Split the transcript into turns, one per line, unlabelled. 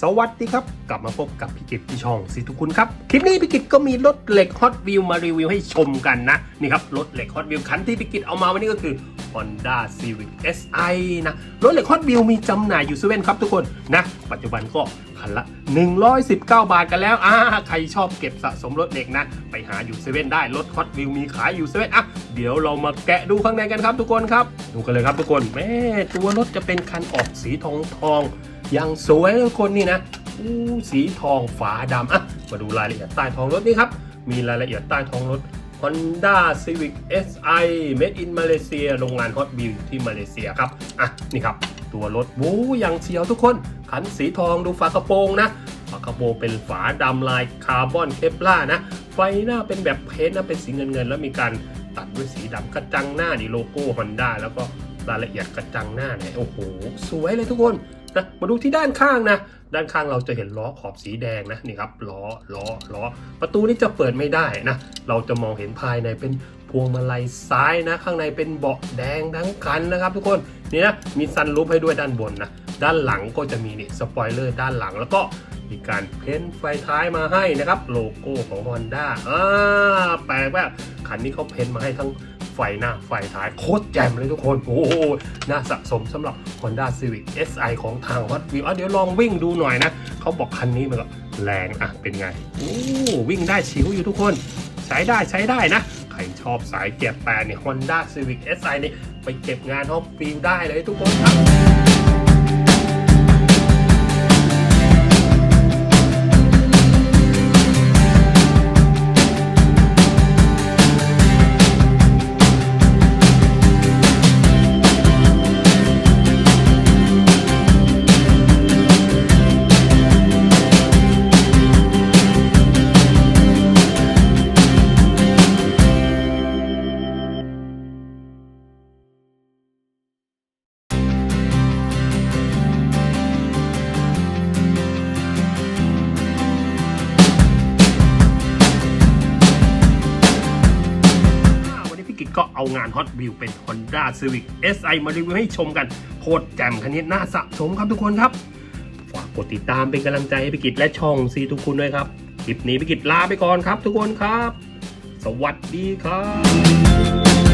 สวัสดีครับ กลับมาพบกับพี่กิตที่ช่องสิทุกคุณครับ คลิปนี้พี่กิตก็มีรถเหล็กฮอตวิวมารีวิวให้ชมกันนะ นี่ครับ รถเหล็กฮอตวิวคันที่พี่กิตเอามาวันนี้ก็คือ Honda Civic Si นะ รถเหล็กฮอตวิวมีจำหน่ายอยู่เซเว่นครับทุกคนนะ ปัจจุบันก็คันละ 119 บาทกันแล้วอ่าใครชอบเก็บสะสมรถเหล็กนะ ไปหาอยู่เซเว่นได้รถฮอตวิวมีขายอยู่เซเว่นอะเดี๋ยวเรามาแกะดูข้างในกันครับทุกคนครับ ดูกันเลยครับทุกคนแม่ตัวรถจะเป็นคันออกสีทองทอง ย่างสวยทุกคนนี่นะอู้สีทองฝาดำอะมาดูรายละเอียดใต้ท้องรถนี่ครับ มีรายละเอียดใต้ท้องรถ Honda Civic Si Made in Malaysia โรงงาน Hot Wheels อยู่ที่มาเลเซียครับ อะ นี่ครับ ตัวรถวู้ยังเชียวทุกคน ขันสีทองดูฝากระโปรงนะ ฝากระโปรงเป็นฝาดำลายคาร์บอนเคปล่านะ ไฟหน้าเป็นแบบเพ้นนะ เป็นสีเงินเงินแล้วมีการตัดด้วยสีดำกระจังหน้านี่โลโก้ Honda แล้วก็รายละเอียดกระจังหน้าเนี่ยโอ้โห สวยเลยทุกคน นะมาดูที่ด้านข้างนะด้านข้างเราจะเห็นล้อขอบสีแดงนะนี่ครับล้อล้อล้อประตูนี่จะเปิดไม่ได้นะเราจะมองเห็นภายในเป็นพวงมาลัยซ้ายนะ ข้างในเป็นเบาะแดงทั้งคันนะครับ ทุกคนนี่นะมีซันรูฟให้ด้วยด้านบนนะด้านหลังก็จะมีนี่สปอยเลอร์ด้านหลังแล้วก็มีการเพ้นท์ไฟท้ายมาให้นะครับ โลโก้ของ Honda อ่าแปลกว่าคันนี้เขาเพ้นท์มาให้ทั้ง ไฟหน้าไฟท้ายโคตรแจ่มเลยทุกคน โอ้โหน่าสะสมสำหรับ Honda Civic Si ของทาง Hot Wheels อะเดี๋ยวลองวิ่งดูหน่อยนะ เขาบอกคันนี้มันก็แรงอะเป็นไง โอ้วิ่งได้ชิวอยู่ทุกคน ใช้ได้ใช้ได้นะ ใครชอบสายเก็บแปดเนี่ย Honda Civic Si นี่ไปเก็บงาน Hot Wheels ได้เลยทุกคนครับ ก็เอางานฮอตวิวเป็น Honda Civic Si มารีวิวให้ชมกันโคตรแจ่มคันนี้น่าสะสมครับทุกคนครับ ฝากกดติดตามเป็นกำลังใจให้พิกิจและช่องซีทุกคุณด้วยครับ คลิปนี้พิกิจลาไปก่อนครับ ทุกคนครับ สวัสดีครับ